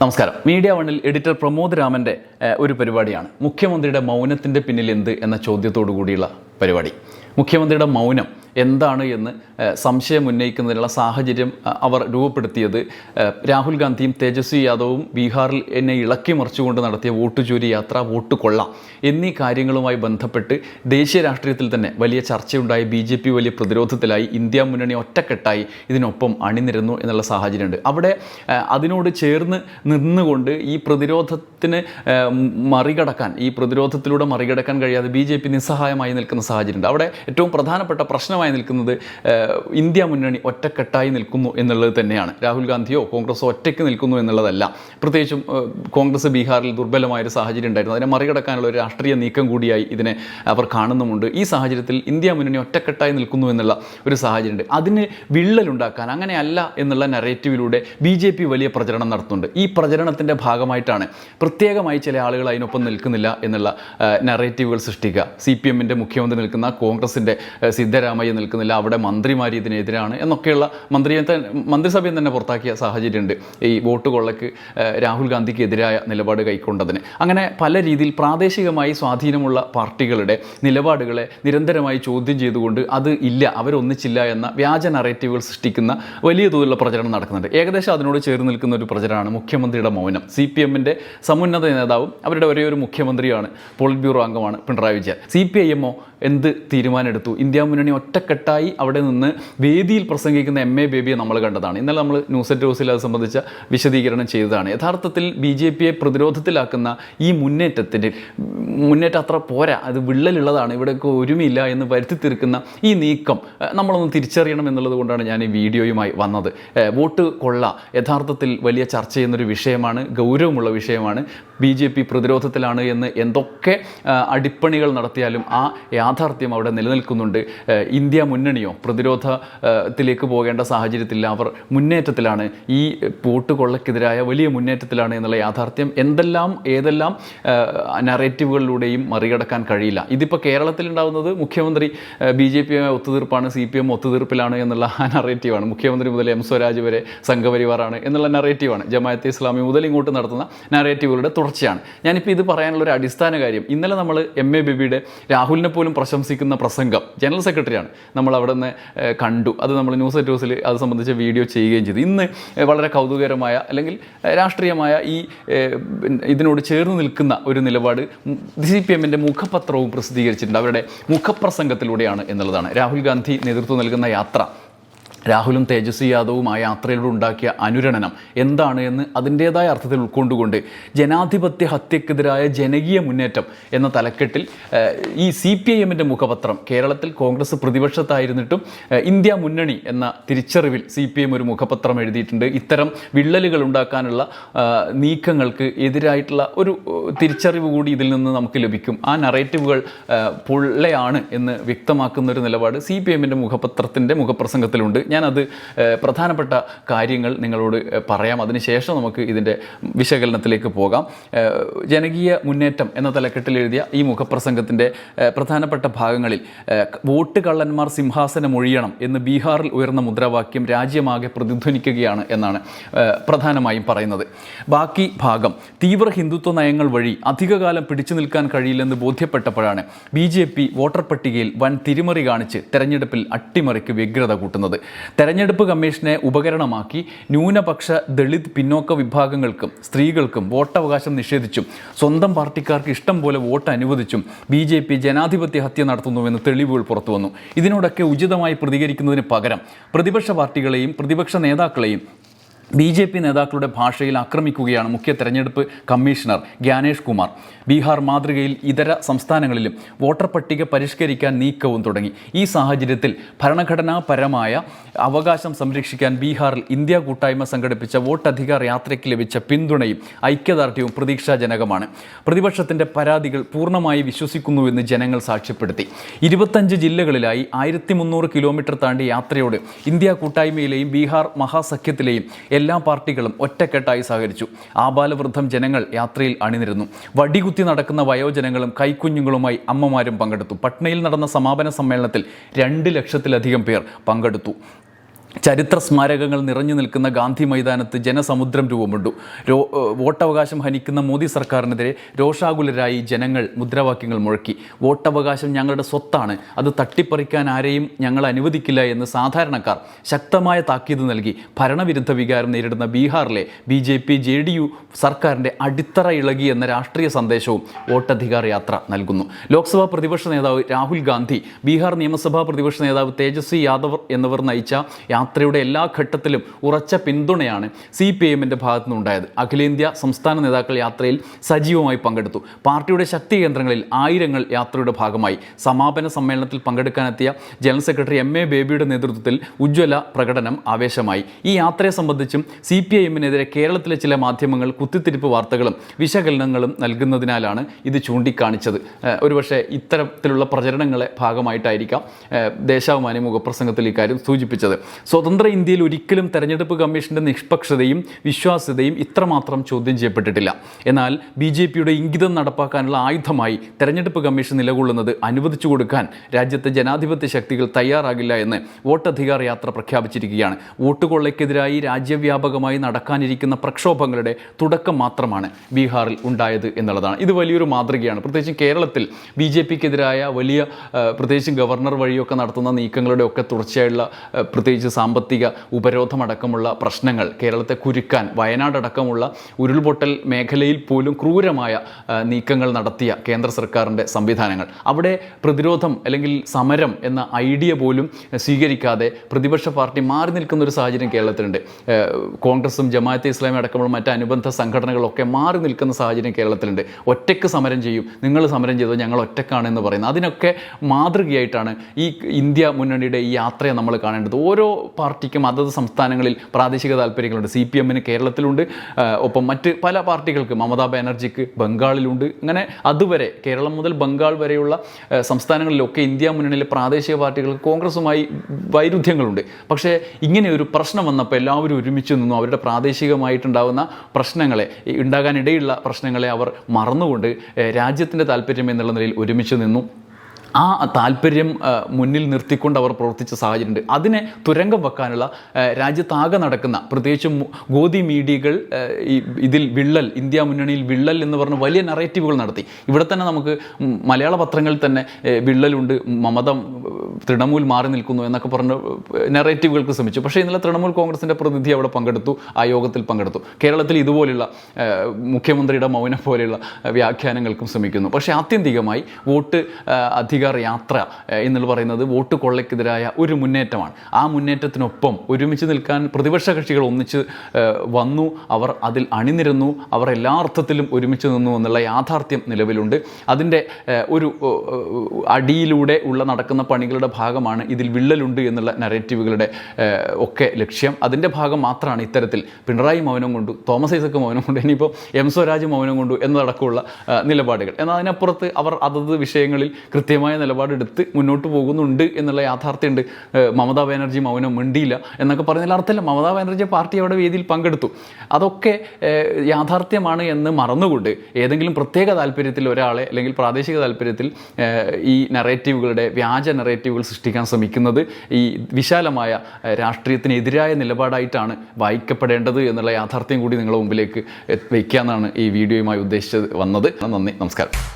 നമസ്കാരം. മീഡിയ വണ്ണിൽ എഡിറ്റർ പ്രമോദ് രാമന്റെ ഒരു പരിപാടിയാണ്. മുഖ്യമന്ത്രിയുടെ മൗനത്തിന്റെ പിന്നിൽ എന്ത് എന്ന ചോദ്യത്തോടു കൂടിയുള്ള പരിപാടി. മുഖ്യമന്ത്രിയുടെ മൗനം എന്താണ് എന്ന് സംശയം ഉന്നയിക്കുന്നതിനുള്ള സാഹചര്യം അവർ രൂപപ്പെടുത്തിയത്. രാഹുൽ ഗാന്ധിയും തേജസ്വി യാദവും ബീഹാറിൽ എന്നെ ഇളക്കി മറിച്ചുകൊണ്ട് നടത്തിയ വോട്ട് ചോരി യാത്ര വോട്ട് കൊള്ള എന്നീ കാര്യങ്ങളുമായി ബന്ധപ്പെട്ട് ദേശീയ രാഷ്ട്രീയത്തിൽ തന്നെ വലിയ ചർച്ചയുണ്ടായി. ബി ജെ പി വലിയ പ്രതിരോധത്തിലായി. ഇന്ത്യ മുന്നണി ഒറ്റക്കെട്ടായി. ഇതിനൊപ്പം അണിനിരന്നു എന്നുള്ള സാഹചര്യമുണ്ട്. അവിടെ അതിനോട് ചേർന്ന് നിന്നുകൊണ്ട് ഈ പ്രതിരോധത്തിന് മറികടക്കാൻ ഈ പ്രതിരോധത്തിലൂടെ മറികടക്കാൻ കഴിയാതെ ബി ജെ പി നിസ്സഹായമായി നിൽക്കുന്ന സാഹചര്യമുണ്ട്. അവിടെ ഏറ്റവും പ്രധാനപ്പെട്ട പ്രശ്നമായി നിൽക്കുന്നത് ഇന്ത്യ മുന്നണി ഒറ്റക്കെട്ടായി നിൽക്കുന്നു എന്നുള്ളത് തന്നെയാണ്. രാഹുൽ ഗാന്ധിയോ കോൺഗ്രസോ ഒറ്റയ്ക്ക് നിൽക്കുന്നു എന്നുള്ളതല്ല. പ്രത്യേകിച്ചും കോൺഗ്രസ് ബീഹാറിൽ ദുർബലമായൊരു സാഹചര്യം ഉണ്ടായിരുന്നു. അതിനെ മറികടക്കാനുള്ള ഒരു രാഷ്ട്രീയ നീക്കം കൂടിയായി ഇതിനെ അവർ കാണുന്നുമുണ്ട്. ഈ സാഹചര്യത്തിൽ ഇന്ത്യ മുന്നണി ഒറ്റക്കെട്ടായി നിൽക്കുന്നു എന്നുള്ള ഒരു സാഹചര്യമുണ്ട്. അതിന് വിള്ളലുണ്ടാക്കാൻ അങ്ങനെയല്ല എന്നുള്ള നറേറ്റീവിലൂടെ ബി ജെ പി വലിയ പ്രചരണം നടത്തുന്നുണ്ട്. ഈ പ്രചരണത്തിന്റെ ഭാഗമായിട്ടാണ് പ്രത്യേകമായി ചില ആളുകൾ അതിനൊപ്പം നിൽക്കുന്നില്ല എന്നുള്ള നറേറ്റീവുകൾ സൃഷ്ടിക്കുക. സി പി എമ്മിന്റെ മുഖ്യമന്ത്രി നിൽക്കുന്ന കോൺഗ്രസിന്റെ സിദ്ധരാമയ്യ നിൽക്കുന്നില്ല അവിടെ മന്ത്രിമാർ ഇതിനെതിരാണ് എന്നൊക്കെയുള്ള മന്ത്രിയെ മന്ത്രിസഭയിൽ തന്നെ പുറത്താക്കിയ സാഹചര്യമുണ്ട്. ഈ വോട്ട് കൊള്ളക്ക് രാഹുൽ ഗാന്ധിക്ക് എതിരായ നിലപാട് കൈക്കൊണ്ടതിന്. അങ്ങനെ പല രീതിയിൽ പ്രാദേശികമായി സ്വാധീനമുള്ള പാർട്ടികളുടെ നിലപാടുകളെ നിരന്തരമായി ചോദ്യം ചെയ്തുകൊണ്ട് അത് ഇല്ല അവരൊന്നിച്ചില്ല എന്ന വ്യാജ നറേറ്റീവുകൾ സൃഷ്ടിക്കുന്ന വലിയ തോതിലുള്ള പ്രചരണം നടക്കുന്നുണ്ട്. ഏകദേശം അതിനോട് ചേർന്ന് നിൽക്കുന്ന ഒരു പ്രചരണമാണ് മുഖ്യമന്ത്രിയുടെ മൗനം. സി പി എമ്മിന്റെ സമുന്നത നേതാവും അവരുടെ ഒരേ ഒരു മുഖ്യമന്ത്രിയാണ്. പോളിറ്റ് ബ്യൂറോ അംഗമാണ് Pinarayi Vijayan. C P I എമ്മോ എന്ത് തീരുമാനമെടുത്തു? ഇന്ത്യ മുന്നണി ഒറ്റക്കെട്ടായി അവിടെ നിന്ന് വേദിയിൽ പ്രസംഗിക്കുന്ന എം എ ബേബിയെ നമ്മൾ കണ്ടതാണ്. ഇന്നലെ നമ്മൾ ന്യൂസ് എറ്റ് ഹൗസിൽ അത് സംബന്ധിച്ച വിശദീകരണം ചെയ്തതാണ്. യഥാർത്ഥത്തിൽ ബി ജെ പിയെ പ്രതിരോധത്തിലാക്കുന്ന ഈ മുന്നേറ്റത്തിന്റെ മുന്നേറ്റം അത്ര പോരാ അത് വിള്ളലുള്ളതാണ് ഇവിടെയൊക്കെ ഒരുമയില്ല എന്ന് വരുത്തി തീർക്കുന്ന ഈ നീക്കം നമ്മളൊന്ന് തിരിച്ചറിയണം എന്നുള്ളത് കൊണ്ടാണ് ഞാൻ ഈ വീഡിയോയുമായി വന്നത്. വോട്ട് കൊള്ള യഥാർത്ഥത്തിൽ വലിയ ചർച്ച ചെയ്യുന്നൊരു വിഷയമാണ് ഗൗരവമുള്ള വിഷയമാണ് ബി ജെ പി പ്രതിരോധത്തിലാണ് എന്ന് എന്തൊക്കെ അടിപ്പണികൾ നടത്തിയാലും ആ യാഥാർത്ഥ്യം അവിടെ നിലനിൽക്കുന്നുണ്ട്. ഏഹ്, ഇന്ത്യ മുന്നണിയോ പ്രതിരോധത്തിലേക്ക് പോകേണ്ട സാഹചര്യത്തിൽ അവർ മുന്നേറ്റത്തിലാണ്. ഈ വോട്ട് കൊള്ളക്കെതിരായ വലിയ മുന്നേറ്റത്തിലാണ് എന്നുള്ള യാഥാർത്ഥ്യം എന്തെല്ലാം ഏതെല്ലാം നറേറ്റീവുകളിലൂടെയും മറികടക്കാൻ കഴിയില്ല. ഇതിപ്പോൾ കേരളത്തിലുണ്ടാകുന്നത് മുഖ്യമന്ത്രി ബി ജെ പിയുമായി ഒത്തുതീർപ്പാണ് സി പി എം ഒത്തുതീർപ്പിലാണ് എന്നുള്ള നറേറ്റീവാണ് മുഖ്യമന്ത്രി മുതൽ എം സ്വരാജ് വരെ സംഘപരിവാറാണ് എന്നുള്ള നറേറ്റീവാണ് ജമാഅത്തെ ഇസ്ലാമി മുതൽ ഇങ്ങോട്ട് നടത്തുന്ന നറേറ്റീവുകളുടെ തുടർച്ചയാണ്. ഞാനിപ്പോൾ ഇത് പറയാനുള്ള ഒരു അടിസ്ഥാന കാര്യം. ഇന്നലെ നമ്മൾ എം എ ബിബിയുടെ രാഹുലിനെ പോലും പ്രശംസിക്കുന്ന പ്രസംഗം ജനറൽ സെക്രട്ടറിയാണ്. നമ്മൾ അവിടെ നിന്ന് കണ്ടു. അത് നമ്മൾ ന്യൂസ് അറ്റ് ന്യൂസിൽ അത് സംബന്ധിച്ച വീഡിയോ ചെയ്യുകയും ചെയ്തു. ഇന്ന് വളരെ കൗതുകകരമായ അല്ലെങ്കിൽ രാഷ്ട്രീയമായ ഈ ഇതിനോട് ചേർന്ന് നിൽക്കുന്ന ഒരു നിലപാട് സി പി എമ്മിന്റെ മുഖപത്രവും പ്രസിദ്ധീകരിച്ചിട്ടുണ്ട്. അവരുടെ മുഖപ്രസംഗത്തിലൂടെയാണ് എന്നുള്ളതാണ്. രാഹുൽ ഗാന്ധി നേതൃത്വം നൽകുന്ന യാത്ര. രാഹുലും തേജസ്വി യാദവും ആ യാത്രയിലൂടെ ഉണ്ടാക്കിയ അനുരണനം എന്താണ് എന്ന് അതിന്റേതായ അർത്ഥത്തിൽ ഉൾക്കൊണ്ടുകൊണ്ട് ജനാധിപത്യ ഹത്യക്കെതിരായ ജനകീയ മുന്നേറ്റം എന്ന തലക്കെട്ടിൽ ഈ സി പി ഐ എമ്മിന്റെ മുഖപത്രം കേരളത്തിൽ കോൺഗ്രസ് പ്രതിപക്ഷത്തായിരുന്നിട്ടും ഇന്ത്യ മുന്നണി എന്ന തിരിച്ചറിവിൽ സി പി എം ഒരു മുഖപത്രം എഴുതിയിട്ടുണ്ട്. ഇത്തരം വിള്ളലുകൾ ഉണ്ടാക്കാനുള്ള നീക്കങ്ങൾക്ക് എതിരായിട്ടുള്ള ഒരു തിരിച്ചറിവ് കൂടി ഇതിൽ നിന്ന് നമുക്ക് ലഭിക്കും. ആ നറേറ്റീവുകൾ പൊള്ളയാണ് എന്ന് വ്യക്തമാക്കുന്ന ഒരു നിലപാട് സി പി എമ്മിന്റെ മുഖപത്രത്തിന്റെ മുഖപ്രസംഗത്തിലുണ്ട്. ഞാനത് പ്രധാനപ്പെട്ട കാര്യങ്ങൾ നിങ്ങളോട് പറയാം. അതിനുശേഷം നമുക്ക് ഇതിന്റെ വിശകലനത്തിലേക്ക് പോകാം. ജനകീയ മുന്നേറ്റം എന്ന തലക്കെട്ടിൽ എഴുതിയ ഈ മുഖപ്രസംഗത്തിന്റെ പ്രധാനപ്പെട്ട ഭാഗങ്ങളിൽ വോട്ട് കള്ളന്മാർ സിംഹാസനം ഒഴിയണം എന്ന് ബീഹാറിൽ ഉയർന്ന മുദ്രാവാക്യം രാജ്യമാകെ പ്രതിധ്വനിക്കുകയാണ് എന്നാണ് പ്രധാനമായും പറയുന്നത്. ബാക്കി ഭാഗം തീവ്ര ഹിന്ദുത്വ നയങ്ങൾ വഴി അധികകാലം പിടിച്ചു നിൽക്കാൻ കഴിയില്ലെന്ന് ബോധ്യപ്പെട്ടപ്പോഴാണ് ബി ജെ പി വോട്ടർ പട്ടികയിൽ വൻ തിരിമറി കാണിച്ച് തെരഞ്ഞെടുപ്പിൽ അട്ടിമറിക്ക് വ്യഗ്രത കൂട്ടുന്നത്. തെരഞ്ഞെടുപ്പ് കമ്മീഷനെ ഉപകരണമാക്കി ന്യൂനപക്ഷ ദളിത് പിന്നോക്ക വിഭാഗങ്ങൾക്കും സ്ത്രീകൾക്കും വോട്ടവകാശം നിഷേധിച്ചും സ്വന്തം പാർട്ടിക്കാർക്ക് ഇഷ്ടം പോലെ വോട്ട് അനുവദിച്ചും ബി ജെ പി ജനാധിപത്യ ഹത്യ നടത്തുന്നുവെന്ന് തെളിവുകൾ പുറത്തുവന്നു. ഇതിനോടൊക്കെ ഉചിതമായി പ്രതികരിക്കുന്നതിന് പകരം പ്രതിപക്ഷ പാർട്ടികളെയും പ്രതിപക്ഷ നേതാക്കളെയും ബി ജെ പി നേതാക്കളുടെ ഭാഷയിൽ ആക്രമിക്കുകയാണ് മുഖ്യ തെരഞ്ഞെടുപ്പ് കമ്മീഷണർ ഗ്യാനേഷ് കുമാർ. ബീഹാർ മാതൃകയിൽ ഇതര സംസ്ഥാനങ്ങളിലും വോട്ടർ പട്ടിക പരിഷ്കരിക്കാൻ നീക്കവും തുടങ്ങി. ഈ സാഹചര്യത്തിൽ ഭരണഘടനാപരമായ അവകാശം സംരക്ഷിക്കാൻ ബീഹാറിൽ ഇന്ത്യ കൂട്ടായ്മ സംഘടിപ്പിച്ച വോട്ടധികാർ യാത്രയ്ക്ക് ലഭിച്ച പിന്തുണയും ഐക്യദാർഢ്യവും പ്രതീക്ഷാജനകമാണ്. പ്രതിപക്ഷത്തിന്റെ പരാതികൾ പൂർണമായി വിശ്വസിക്കുന്നുവെന്ന് ജനങ്ങൾ സാക്ഷ്യപ്പെടുത്തി. ഇരുപത്തഞ്ച് ജില്ലകളിലായി ആയിരത്തി കിലോമീറ്റർ താണ്ടി യാത്രയോട് ഇന്ത്യ കൂട്ടായ്മയിലെയും ബീഹാർ മഹാസഖ്യത്തിലെയും എല്ലാ പാർട്ടികളും ഒറ്റക്കെട്ടായി സഹകരിച്ചു. ആബാലവൃദ്ധം ജനങ്ങൾ യാത്രയിൽ അണിനിരുന്നു. വടികുത്തി നടക്കുന്ന വയോജനങ്ങളും കൈക്കുഞ്ഞുങ്ങളുമായി അമ്മമാരും പങ്കെടുത്തു. പട്നയിൽ നടന്ന സമാപന സമ്മേളനത്തിൽ രണ്ട് ലക്ഷത്തിലധികം പേർ പങ്കെടുത്തു. ചരിത്ര സ്മാരകങ്ങൾ നിറഞ്ഞു നിൽക്കുന്ന ഗാന്ധി മൈതാനത്ത് ജനസമുദ്രം രൂപമുണ്ടു. രോ വോട്ടവകാശം ഹനിക്കുന്ന മോദി സർക്കാരിനെതിരെ രോഷാകുലരായി ജനങ്ങൾ മുദ്രാവാക്യങ്ങൾ മുഴക്കി. വോട്ടവകാശം ഞങ്ങളുടെ സ്വത്താണ്. അത് തട്ടിപ്പറിക്കാൻ ആരെയും ഞങ്ങൾ അനുവദിക്കില്ല എന്ന് സാധാരണക്കാർ ശക്തമായ താക്കീത് നൽകി. ഭരണവിരുദ്ധ വികാരം നേരിടുന്ന ബീഹാറിലെ B J P J D U സർക്കാരിന്റെ അടിത്തറ ഇളകി എന്ന രാഷ്ട്രീയ സന്ദേശവും വോട്ടധികാർ യാത്ര നൽകുന്നു. ലോക്സഭാ പ്രതിപക്ഷ നേതാവ് രാഹുൽ ഗാന്ധി ബീഹാർ നിയമസഭാ പ്രതിപക്ഷ നേതാവ് തേജസ്വി യാദവ് എന്നിവർ നയിച്ച യാത്രയുടെ എല്ലാ ഘട്ടത്തിലും ഉറച്ച പിന്തുണയാണ് സി പി എമ്മിന്റെ ഭാഗത്തു നിന്നുണ്ടായത് അഖിലേന്ത്യാ സംസ്ഥാന നേതാക്കൾ യാത്രയിൽ സജീവമായി പങ്കെടുത്തു. പാർട്ടിയുടെ ശക്തി കേന്ദ്രങ്ങളിൽ ആയിരങ്ങൾ യാത്രയുടെ ഭാഗമായി. സമാപന സമ്മേളനത്തിൽ പങ്കെടുക്കാനെത്തിയ ജനറൽ സെക്രട്ടറി എം എ ബേബിയുടെ നേതൃത്വത്തിൽ ഉജ്ജ്വല പ്രകടനം ആവേശമായി. ഈ യാത്രയെ സംബന്ധിച്ചും സി പി ഐ എമ്മിനെതിരെ കേരളത്തിലെ ചില മാധ്യമങ്ങൾ കുത്തിത്തിരിപ്പ് വാർത്തകളും വിശകലനങ്ങളും നൽകുന്നതിനാലാണ് ഇത് ചൂണ്ടിക്കാണിച്ചത്. ഒരുപക്ഷെ ഇത്തരത്തിലുള്ള പ്രചരണങ്ങളെ ഭാഗമായിട്ടായിരിക്കാം ദേശാഭിമാനി മുഖപ്രസംഗത്തിൽ ഇക്കാര്യം സൂചിപ്പിച്ചത്. സ്വതന്ത്ര ഇന്ത്യയിൽ ഒരിക്കലും തെരഞ്ഞെടുപ്പ് കമ്മീഷന്റെ നിഷ്പക്ഷതയും വിശ്വാസ്യതയും ഇത്രമാത്രം ചോദ്യം ചെയ്യപ്പെട്ടിട്ടില്ല. എന്നാൽ ബി ജെ പിയുടെ ഇംഗിതം നടപ്പാക്കാനുള്ള ആയുധമായി തെരഞ്ഞെടുപ്പ് കമ്മീഷൻ നിലകൊള്ളുന്നത് അനുവദിച്ചു കൊടുക്കാൻ രാജ്യത്തെ ജനാധിപത്യ ശക്തികൾ തയ്യാറാകില്ല എന്ന് വോട്ടധികാർ യാത്ര പ്രഖ്യാപിച്ചിരിക്കുകയാണ്. വോട്ട് കൊള്ളയ്ക്കെതിരായി രാജ്യവ്യാപകമായി നടക്കാനിരിക്കുന്ന പ്രക്ഷോഭങ്ങളുടെ തുടക്കം മാത്രമാണ് ബീഹാറിൽ ഉണ്ടായത് എന്നുള്ളതാണ്. ഇത് വലിയൊരു മാതൃകയാണ്. പ്രത്യേകിച്ചും കേരളത്തിൽ ബി ജെ പിക്കെതിരായ വലിയ പ്രത്യേകിച്ചും ഗവർണർ വഴിയൊക്കെ നടത്തുന്ന നീക്കങ്ങളുടെ ഒക്കെ തുടർച്ചയായുള്ള പ്രത്യേകിച്ച് സാമ്പത്തിക ഉപരോധമടക്കമുള്ള പ്രശ്നങ്ങൾ കേരളത്തെ കുരുക്കാൻ വയനാടടക്കമുള്ള ഉരുൾപൊട്ടൽ മേഖലയിൽ പോലും ക്രൂരമായ നീക്കങ്ങൾ നടത്തിയ കേന്ദ്ര സർക്കാരിന്റെ സംവിധാനങ്ങൾ. അവിടെ പ്രതിരോധം അല്ലെങ്കിൽ സമരം എന്ന ഐഡിയ പോലും സ്വീകരിക്കാതെ പ്രതിപക്ഷ പാർട്ടി മാറി നിൽക്കുന്ന ഒരു സാഹചര്യം കേരളത്തിലുണ്ട്. കോൺഗ്രസും ജമാഅത്തെ ഇസ്ലാമി അടക്കമുള്ള മറ്റ് അനുബന്ധ സംഘടനകളൊക്കെ മാറി നിൽക്കുന്ന സാഹചര്യം കേരളത്തിലുണ്ട്. ഒറ്റയ്ക്ക് സമരം ചെയ്യും നിങ്ങൾ സമരം ചെയ്തോ ഞങ്ങൾ ഒറ്റക്കാണെന്ന് പറയുന്നത്. അതിനൊക്കെ മാതൃകയായിട്ടാണ് ഈ ഇന്ത്യ മുന്നണിയുടെ ഈ യാത്രയെ നമ്മൾ കാണേണ്ടത്. ഓരോ പാർട്ടിക്കും അതത് സംസ്ഥാനങ്ങളിൽ പ്രാദേശിക താല്പര്യങ്ങളുണ്ട്. സി പി എമ്മിന് കേരളത്തിലുണ്ട്. ഒപ്പം മറ്റ് പല പാർട്ടികൾക്ക് മമതാ ബാനർജിക്ക് ബംഗാളിലുണ്ട്. അങ്ങനെ അതുവരെ കേരളം മുതൽ ബംഗാൾ വരെയുള്ള സംസ്ഥാനങ്ങളിലൊക്കെ ഇന്ത്യ മുന്നണിയിലെ പ്രാദേശിക പാർട്ടികൾക്ക് കോൺഗ്രസുമായി വൈരുദ്ധ്യങ്ങളുണ്ട്. പക്ഷേ ഇങ്ങനെ ഒരു പ്രശ്നം വന്നപ്പോൾ എല്ലാവരും ഒരുമിച്ച് നിന്നു. അവരുടെ പ്രാദേശികമായിട്ടുണ്ടാകുന്ന പ്രശ്നങ്ങളെ ഉണ്ടാകാനിടയുള്ള പ്രശ്നങ്ങളെ അവർ മറന്നുകൊണ്ട് രാജ്യത്തിന്റെ താല്പര്യം എന്നുള്ള നിലയിൽ ഒരുമിച്ച് നിന്നു. ആ താല്പര്യം മുന്നിൽ നിർത്തിക്കൊണ്ട് അവർ പ്രവർത്തിച്ച സാഹചര്യമുണ്ട്. അതിനെ തുരങ്കം വെക്കാനുള്ള രാജ്യത്താകെ നടക്കുന്ന പ്രത്യേകിച്ചും ഗോതി മീഡിയകൾ ഇതിൽ വിള്ളൽ ഇന്ത്യ മുന്നണിയിൽ വിള്ളൽ എന്ന് പറഞ്ഞ് വലിയ നറേറ്റീവുകൾ നടത്തി. ഇവിടെ തന്നെ നമുക്ക് മലയാള പത്രങ്ങളിൽ തന്നെ വിള്ളലുണ്ട്. മമത തൃണമൂൽ മാറി നിൽക്കുന്നു എന്നൊക്കെ പറഞ്ഞ് നെറേറ്റീവുകൾക്ക് ശ്രമിച്ചു പക്ഷേ ഇന്നലെ തൃണമൂൽ കോൺഗ്രസിന്റെ പ്രതിനിധി അവിടെ പങ്കെടുത്തു ആ യോഗത്തിൽ പങ്കെടുത്തു. കേരളത്തിൽ ഇതുപോലുള്ള മുഖ്യമന്ത്രിയുടെ മൗനം പോലെയുള്ള വ്യാഖ്യാനങ്ങൾക്കും ശ്രമിക്കുന്നു. പക്ഷേ ആത്യന്തികമായി വോട്ട് അധികാര യാത്ര ആ, എന്നുള്ള പറയുന്നത് വോട്ട് കൊള്ളയ്ക്കെതിരായ ഒരു മുന്നേറ്റമാണ്. ആ മുന്നേറ്റത്തിനൊപ്പം ഒരുമിച്ച് നിൽക്കാൻ പ്രതിപക്ഷ കക്ഷികൾ ഒന്നിച്ച് വന്നു. അവർ അതിൽ അണിനിരന്നു. അവർ എല്ലാ അർത്ഥത്തിലും ഒരുമിച്ച് നിന്നു എന്നുള്ള യാഥാർത്ഥ്യം നിലവിലുണ്ട്. അതിന്റെ ഒരു അടിയിലൂടെ ഉള്ള നടക്കുന്ന പണികളുടെ ഭാഗമാണ് ഇതിൽ വിള്ളലുണ്ട് എന്നുള്ള നറേറ്റീവുകളുടെ ഒക്കെ ലക്ഷ്യം. അതിന്റെ ഭാഗം മാത്രമാണ് ഇത്തരത്തിൽ പിണറായി മൗനം കൊണ്ടു തോമസ് ഐസക്ക് മൗനം കൊണ്ടു ഇനിയിപ്പോൾ എം സ്വരാജ് മൗനം കൊണ്ടു എന്നതടക്കമുള്ള നിലപാടുകൾ. എന്നാൽ അതിനപ്പുറത്ത് അവർ അതത് വിഷയങ്ങളിൽ കൃത്യമായ നിലപാടെടുത്ത് മുന്നോട്ട് പോകുന്നുണ്ട് എന്നുള്ള യാഥാർത്ഥ്യമുണ്ട്. മമതാ ബാനർജി മൗനം മിണ്ടിയില്ല എന്നൊക്കെ പറയുന്നതിൽ അർത്ഥമില്ല. മമതാ ബാനർജി പാർട്ടി അവിടെ വേദിയിൽ പങ്കെടുത്തു. അതൊക്കെ യാഥാർത്ഥ്യമാണ് എന്ന് മറന്നുകൊണ്ട് ഏതെങ്കിലും പ്രത്യേക താല്പര്യത്തിൽ ഒരാളെ അല്ലെങ്കിൽ പ്രാദേശിക താല്പര്യത്തിൽ ഈ നറേറ്റീവുകളുടെ വ്യാജ നറേറ്റീവുകൾ സൃഷ്ടിക്കാൻ ശ്രമിക്കുന്നത് ഈ വിശാലമായ രാഷ്ട്രീയത്തിനെതിരായ നിലപാടായിട്ടാണ് വായിക്കപ്പെടേണ്ടത് എന്നുള്ള യാഥാർത്ഥ്യം കൂടി നിങ്ങളുടെ മുമ്പിലേക്ക് വയ്ക്കാമെന്നാണ് ഈ വീഡിയോയുമായി ഉദ്ദേശിച്ചത് വന്നത്. നന്ദി നമസ്കാരം.